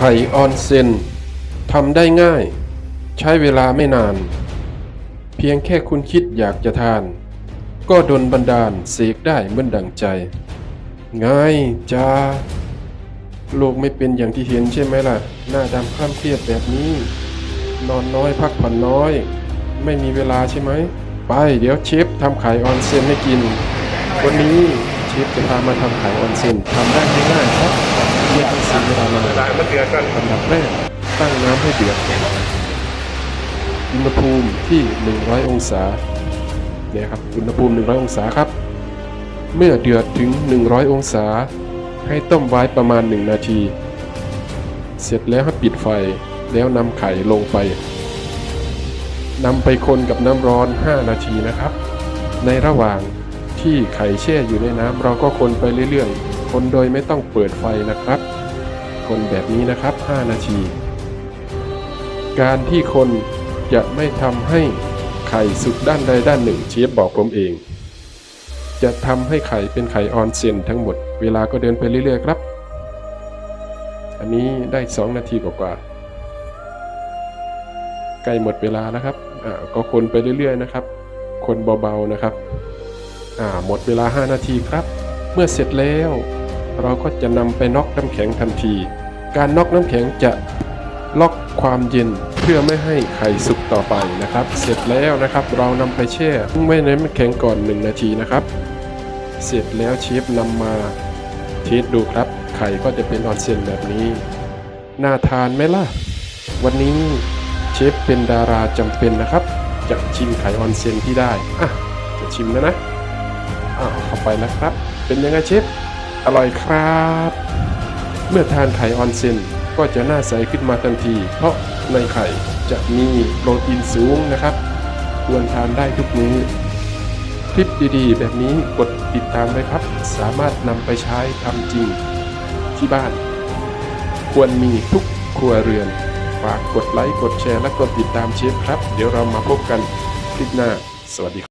ไข่ออนเซนทำได้ง่าย ใช้เวลาไม่นาน เพียงแค่คุณคิดอยากจะทาน ก็ดนบันดาลเสกได้เหมือนดังใจ ง่ายจ้าโลกไม่เป็นอย่างที่เห็นใช่ไหมล่ะ หน้าดำคล้ำเครียดแบบนี้ นอนน้อยพักผ่อนน้อย ไม่มีเวลาใช่ไหม ไป เดี๋ยวเชฟทำไข่ออนเซนให้กิน วันนี้เชฟจะพามาทำไข่ออนเซนทำได้ง่ายๆครับ เรียกสียเวลานานได้มันเดือดกันอันดับแรกตั้งน้ำให้เดือดอุณหภูมิที่ 100 องศาเนี่ยครับอุณหภูมิ 100 องศาครับ เมื่อเดือดถึง 100 องศา ให้ต้มไว้ประมาณ 1 นาที เสร็จแล้วให้ปิดไฟแล้วนำไข่ลงไปนำไปคนกับน้ำร้อน 5 นาทีนะครับ ในระหว่าง ที่ไข่แช่อยู่ในน้ำเราก็คนไปเรื่อยๆ คนโดยไม่ต้องเปิดไฟนะครับ คนแบบนี้นะครับ 5 นาที การที่คนจะไม่ทำให้ไข่สุกด้านใดด้านหนึ่งเชฟบอกผมเอง จะทำให้ไข่เป็นไข่ออนเซนทั้งหมด เวลาก็เดินไปเรื่อยๆ ครับ อันนี้ได้ 2 นาทีกว่าๆใกล้หมดเวลาแล้วครับก็คนไปเรื่อยๆนะครับ คนเบาๆนะครับ หมดเวลา 5 นาทีครับ เมื่อเสร็จแล้ว เราก็จะนำไปน็อกน้ำแข็งทันที การน็อกน้ำแข็งจะล็อกความเย็นเพื่อไม่ให้ไข่สุกต่อไปนะครับ เสร็จแล้วนะครับ เรานำไปแช่ไว้ในน้ำแข็งก่อน 1 นาทีนะครับ เสร็จแล้วเชฟนำมาเทสดูครับ ไข่ก็จะเป็นออนเซนแบบนี้น่าทานไหมล่ะ วันนี้เชฟเป็นดาราจำเป็นนะครับ จะชิมไข่ออนเซนที่ได้อะจะชิมแล้วนะ อ้าวเข้าไปแล้วครับ เป็นยังไงเชฟอร่อยครับ เมื่อทานไข่ออนเซนก็จะหน้าใสขึ้นมาทันที เพราะในไข่จะมีโปรตีนสูงนะครับ ควรทานได้ทุกมื้อคลิปดีๆ แบบนี้กดติดตามไว้ครับ สามารถนำไปใช้ทำจริงที่บ้าน ควรมีทุกครัวเรือน ฝากกดไลค์ กดแชร์ และกดติดตามเชฟครับ เดี๋ยวเรามาพบกันคลิปหน้า สวัสดีครับ